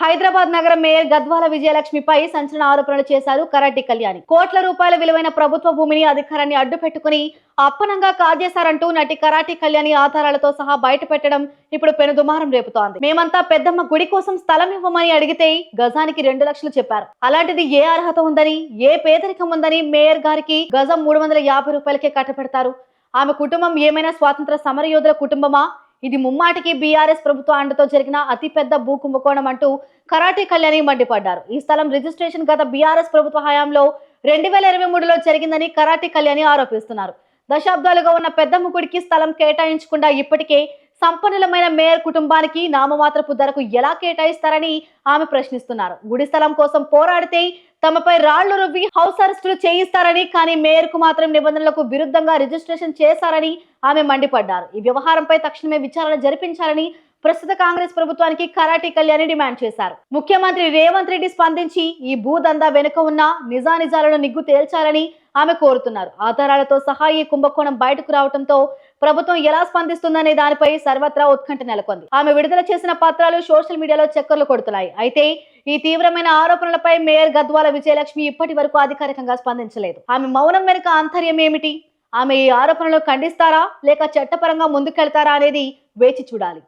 హైదరాబాద్ నగర మేయర్ గద్వాల విజయలక్ష్మిపై సంచలన ఆరోపణలు చేశారు కరాటి కళ్యాణి. కోట్ల రూపాయల విలువైన ప్రభుత్వ భూమిని అధికారాన్ని అడ్డు పెట్టుకుని అప్పనంగా కాజేశారంటూ నటి కరాటి కళ్యాణి ఆధారాలతో సహా బయట పెట్టడం ఇప్పుడు పెనుదుమారం రేపుతోంది. మేమంతా పెద్దమ్మ గుడి కోసం స్థలం ఇవ్వమని అడిగితే గజానికి రెండు లక్షలు చెప్పారు. అలాంటిది ఏ అర్హత ఉందని ఏ పేదరికం ఉందని మేయర్ గారికి గజం మూడు వందల యాభై రూపాయలకే కట్టపెడతారు ఆమె కుటుంబం ఏమైనా స్వాతంత్ర సమరయోధుల కుటుంబమా? ఇది ముమ్మాటికి బీఆర్ఎస్ ప్రభుత్వ అండతో జరిగిన అతిపెద్ద భూ కుంభకోణం అంటూ కరాటే కళ్యాణి మండిపడ్డారు. ఈ స్థలం రిజిస్ట్రేషన్ గత బీఆర్ఎస్ ప్రభుత్వ హయాంలో రెండు వేల ఇరవై మూడులో జరిగిందని కరాటే కళ్యాణి ఆరోపిస్తున్నారు. దశాబ్దాలుగా ఉన్న పెద్ద ముగుడికి స్థలం కేటాయించకుండా ఇప్పటికే సంపన్నులమైన మేయర్ కుటుంబానికి నామమాత్రపు ధరకు ఎలా కేటాయిస్తారని ఆమె ప్రశ్నిస్తున్నారు. గుడి స్థలం కోసం పోరాడితే తమపై రాళ్ళు రువ్వి హౌస్ అరెస్టులు చేయిస్తారని కానీ మేయర్కు మాత్రం నిబంధనలకు విరుద్ధంగా రిజిస్ట్రేషన్ చేశారని ఆమె మండిపడ్డారు. ఈ వ్యవహారంపై తక్షణమే విచారణ జరిపించాలని ప్రస్తుత కాంగ్రెస్ ప్రభుత్వానికి కరాటి కళ్యాణి డిమాండ్ చేశారు. ముఖ్యమంత్రి రేవంత్ రెడ్డి స్పందించి ఈ భూదందా వెనుక ఉన్న నిజానిజాలను నిగ్గు తేల్చాలని ఆమె కోరుతున్నారు. ఆధారాలతో సహా ఈ కుంభకోణం బయటకు రావడంతో ప్రభుత్వం ఎలా స్పందిస్తుందనే దానిపై సర్వత్రా ఉత్కంఠ నెలకొంది. ఆమె విడుదల చేసిన పత్రాలు సోషల్ మీడియాలో చక్కర్లు కొడుతున్నాయి. అయితే ఈ తీవ్రమైన ఆరోపణలపై మేయర్ గద్వాల విజయలక్ష్మి ఇప్పటి వరకు అధికారికంగా స్పందించలేదు. ఆమె మౌనం వెనుక ఆంతర్యం ఏమిటి? ఆమె ఈ ఆరోపణలు ఖండిస్తారా? లేక చట్టపరంగా ముందుకెళ్తారా అనేది వేచి చూడాలి.